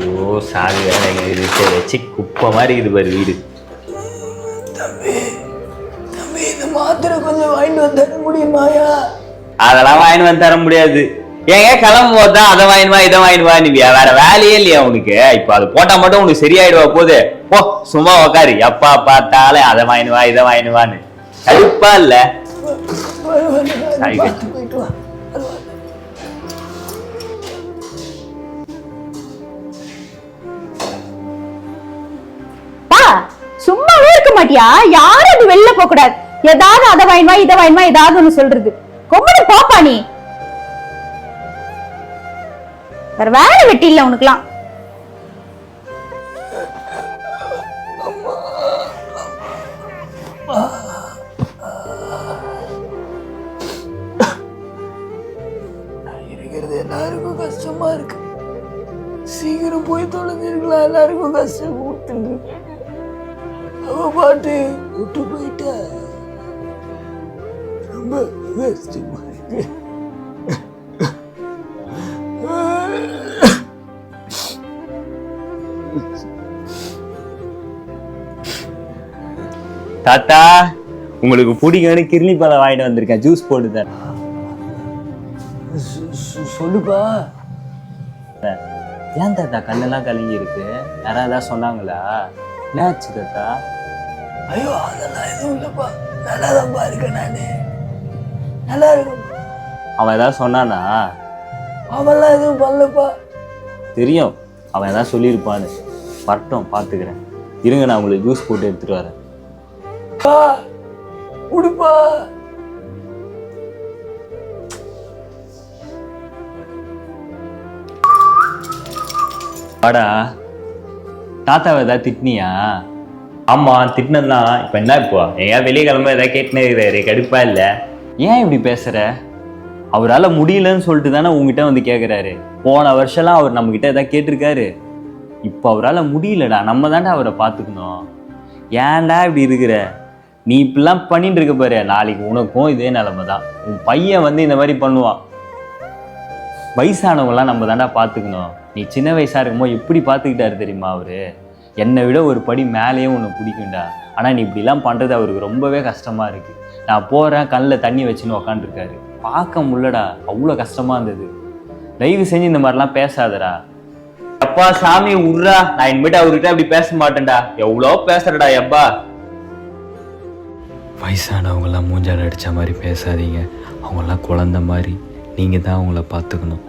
ஐயோ சாவி வேற எங்க வச்சு குப்பை மாதிரி இது பாரு வீடு. தம்பி தம்பி இந்த மாத்திரை கொஞ்சம் வாங்கிட்டு வந்து தர முடியுமாயா அதெல்லாம் வாங்கி வந்து தர முடியாது. ஏங்க கிளம்பும் போது தான் அதை வாங்கினுவா இதை வாங்கினுவா நீ வேற வேலையே இல்லையா உனக்கு? இப்போ அது போட்டா மட்டும் உனக்கு சரியாயிடுவா போது. போ சும்மா உக்காரு. எப்பா பார்த்தாலே அதை வாங்கினுவா இதை வாங்கினுவான்னு கடுப்பா இல்ல? சும்மாவே இருக்க மாட்டியா? யாரும் அது வெளில போக கூடாது. ஏதாவது அதை வாங்கினா இதை வாங்கினா ஏதாவது ஒண்ணு சொல்றது. கொம்பனு பாப்பா நீ. வேற வேலை வெட்டி இல்ல உனக்குலாம் எல்லாருக்கும் கஷ்டமா இருக்கு. சீக்கிரம் போய் தொலைஞ்சிருக்கலாம் எல்லாருக்கும் கஷ்டம் கொடுத்துட்டு அவ பாட்டு விட்டு போயிட்டா ரொம்ப கஷ்டமா இருக்கு தாத்தா உங்களுக்கு பிடிக்கும்னு கிர்னி பழம் வாங்கிட்டு வந்திருக்கேன். ஜூஸ் போட்டு தரேன். சொல்லுப்பா. ஏன் தாத்தா கண்ணெல்லாம் கலங்கி இருக்கு? யாராவது சொன்னாங்களா? என்னாச்சு தாத்தா? ஐயோ அதெல்லாம் எதுவும் இல்லைப்பா. நல்லா தான்ப்பா இருக்கேன் நானு. நல்லா இருக்கும் அவன் ஏதாவது சொன்னானா? அவெல்லாம் எதுவும் பண்ணலப்பா. தெரியும். அவன் ஏதாவது சொல்லியிருப்பான்னு. வரட்டும் பார்த்துக்கிறேன். இருங்க நான் உங்களுக்கு ஜூஸ் போட்டு எடுத்துட்டு வரேன். பா உடுப்பா வாடா. தாத்தாவை ஏதாவது திட்டினியா? ஆமா திட்டினதுதான் இப்போ என்ன இப்போ? எங்கேயா வெளியே கிளம்ப ஏதாவது கேட்டுனே இருக்கிறாரு கடுப்பா இல்லை? ஏன் இப்படி பேசுற? அவரால் முடியலன்னு சொல்லிட்டு தானே உங்ககிட்ட வந்து கேட்குறாரு போன வருஷம்லாம் அவர் நம்மக்கிட்ட எதாவது கேட்டிருக்காரு. இப்போ அவரால் முடியலடா நம்ம தாண்டா அவரை பார்த்துக்கணும். ஏன்டா இப்படி இருக்கிற? நீ இப்படிலாம் பண்ணிட்டு இருக்க பாரு நாளைக்கு உனக்கும் இதே நிலமை தான். உன் பையன் வந்து இந்த மாதிரி பண்ணுவான். வயசானவங்களாம் நம்ம தாண்டா பார்த்துக்கணும். நீ சின்ன வயசாக இருக்கும்போது எப்படி பார்த்துக்கிட்டாரு தெரியுமா அவரு? என்னை விட ஒரு படி மேலேயும் உன்னை பிடிக்கும்டா. ஆனால் நீ இப்படிலாம் பண்ணுறது அவருக்கு ரொம்பவே கஷ்டமாக இருக்குது நான் போகிறேன் கண்ணில் தண்ணி வச்சுன்னு உக்காந்துருக்காரு. பார்க்க முடியலடா. அவ்வளோ கஷ்டமாக இருந்தது. தயவு செஞ்சு இந்த மாதிரிலாம் பேசாதடா. அப்பா சாமி உர்றா. நான் இனிமேட்டு அவர்கிட்ட அப்படி பேச மாட்டேன்டா. எவ்வளோ பேசுறடா எப்பா. வயசானவங்களாம் மூஞ்சால் அடித்த மாதிரி பேசாதீங்க. அவங்களாம் குழந்த மாதிரி. நீங்கள் தான் அவங்கள பார்த்துக்கணும்.